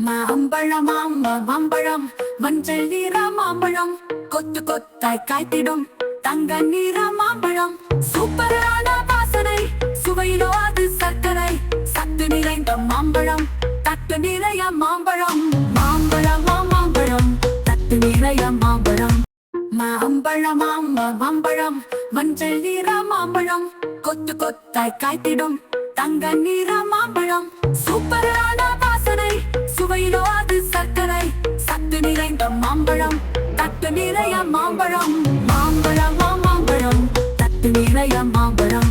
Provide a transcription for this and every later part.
மாம்பழம் மாம்பழம். மஞ்சள் நிற மாம்பழம். கொத்து கொத்தாய் காய்த்திடும். தங்க நிற மாம்பழம். சூப்பரான வாசனை. சுவையிலோ அது சர்க்கரை. சத்து நிறைந்த மாம்பழம். தட்டு நிறைய மாம்பழம். மாம்பழம் மாம்பழம். தட்டு நிறைய மாம்பழம். மாம்பழம் மாம்பழம். மஞ்சள் நிற மாம்பழம். கொத்து கொத்தாய் காய்த்திடும். தங்க நிற மாம்பழம். நிறைய மாம்பழம். மாம்பழம் மாம்பழம். தட்டு நிறைய மாம்பழம்.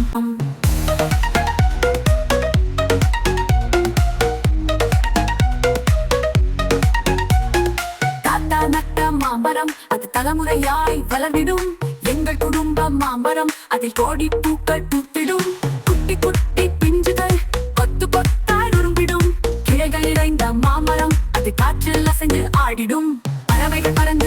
தாத்தா நட்ட மாம்பழம் அது தலைமுறையாய் வளர்ந்திடும். எங்கள் குடும்ப மாம்பழம் அதில் கோடி பூக்கள் பூத்திடும். குட்டி குட்டி பிஞ்சுகள் கொத்து கொத்தாய் உரும்பிடும். கிளைகள் இறைந்த மாமரம் அது காற்றில் அசைந்து ஆடிடும். பறவைகள் பறந்து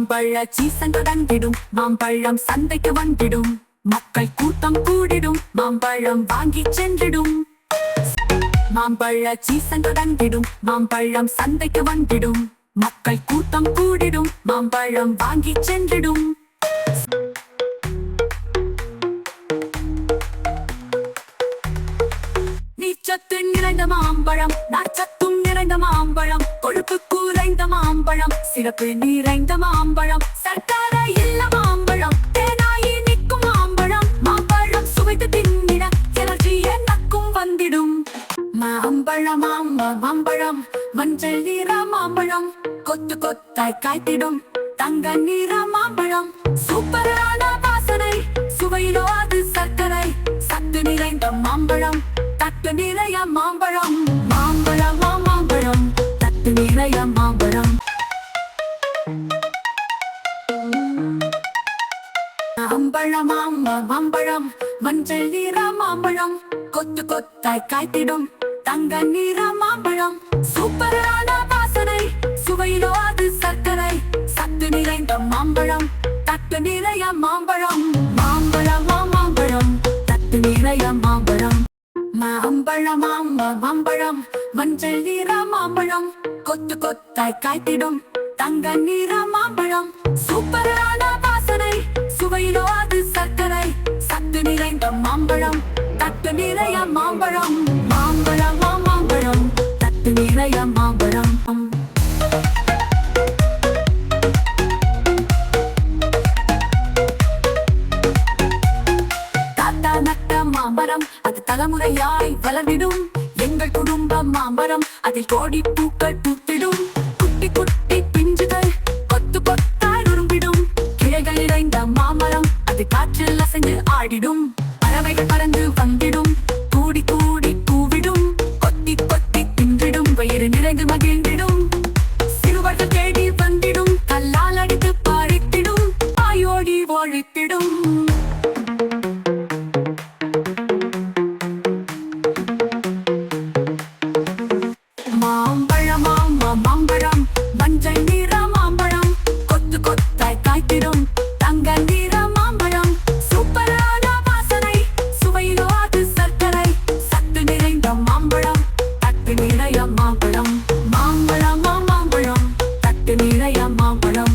மாம்பழ சீசன் தொடங்கிடும். மாம்பழம் சந்தைக்கு வந்திடும். மக்கள் கூட்டம் கூடிடும். மாம்பழம் வாங்கி சென்றிடும். மாம்பழ சீசன் தொடங்கிடும். மாம்பழம் சந்தைக்கு வந்திடும். மக்கள் கூட்டம் கூடிடும். மாம்பழம் வாங்கி சென்றிடும். மாம்பழம் சிறப்பு நிறைந்த மாம்பழம் சர்க்கார இல்ல மாம்பழம் தேனாயி நிற்கும் மாம்பழம் மாம்பழம் சுவைத்து தின்னிட எனர்ஜி நக்கும் வந்திடும். மாம்பழம் மாம்பழம் மஞ்சள் நிற மாம்பழம் கொத்து கொத்தாய் காய்த்திடும். தங்க நிற மாம்பழம் சூப்பரான வாசனை சுவையிலோ அது சர்க்கரை சத்து நிறைந்த மாம்பழம் தட்டு நிறைய மாம்பழம் மாம்பழம் மாம்பழம் தட்டு நிறைய மாம்பழம். மாம்பழம் மாம்ப மாம்பழம். மஞ்சள் நிற மாம்பழம். கொத்து கொத்தாய் காய்த்திடும். தங்க நிற மாம்பழம். சூப்பரான வாசனை. சுவையிலோ அது சர்க்கரை. சத்து நிறைந்த மாம்பழம். தட்டு நிறைய மாம்பழம். மாம்பழமா மாம்பழம். தட்டு நிறைய மாம்பழம். மாம்பழம் மாம்ப மாம்பழம். மஞ்சள் நிற மாம்பழம். கொத்து கொத்தாய் காய்த்திடும். தங்க நிற மாம்பழம். சூப்பரான சுவையிலோ அது சர்க்கரை சத்து நிறைந்த மாம்பழம் தட்டு நிறைய மாம்பழம் மாம்பழம் மாம்பழம் தட்டு நிறைய மாம்பழம். தாத்தா நட்ட மாம்பழம் அது தலைமுறையாய் வளர்ந்திடும். எங்கள் குடும்ப மாம்பரம் அதில் கோடி பூக்கள் பூத்திடும். குட்டி குட்டி ஆடிடும் பறவைகள் பறந்து வந்திடும். கூடி கூடி கூவிடும் கொத்தி கொத்தி தின்றிடும். வயிறு நிறைந்து மகிழ்ந்திடும். சிறுவர்கள் தேடி வந்திடும். கல்லால் அடித்து பறித்திடும் ஆயோடி ஒழித்திடும் நிறைய மாம்பழம் மாம்பழம் மாம்பழம் தட்டு நிறைய மாம்பழம்.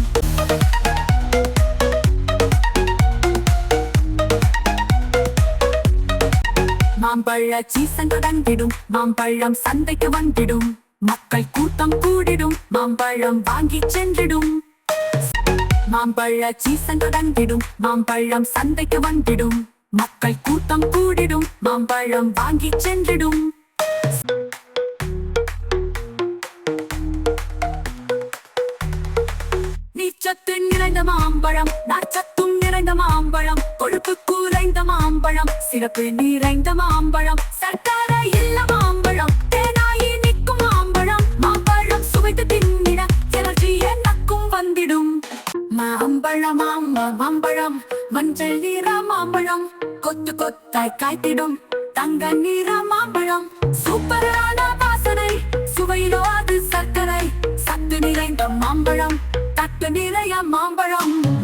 மாம்பழ சீசன் தொடங்கிடும் மாம்பழம் சந்தைக்கு வந்திடும் மக்கள் கூட்டம் கூடிடும் மாம்பழம் வாங்கி சென்றிடும். மாம்பழ சீசன் தொடங்கிடும் மாம்பழம் சந்தைக்கு வந்திடும் மக்கள் கூட்டம் கூடிடும் மாம்பழம் வாங்கி சென்றிடும். மாம்பழம். நாச்சத்தும் நிறைந்த மாம்பழம். கொழுப்பு குறைந்த மாம்பழம். சிறப்பு நிறைந்த மாம்பழம். சர்க்கார இல்ல மாம்பழம். தேனாயி நிற்கும் மாம்பழம். மாம்பழம் சுவைத்து தின்னிட எனர்ஜி எனக்கும் வந்திடும். மாம்பழம் மாம்பழம். மஞ்சள் நிற மாம்பழம். கொத்து கொத்தாய் காய்த்திடும். தங்க நிற மாம்பழம். சூப்பரான வாசனை. சுவையிலோ அது சர்க்கரை. சத்து நிறைந்த மாம்பழம். தட்டு நிறைய மாம்பழம்.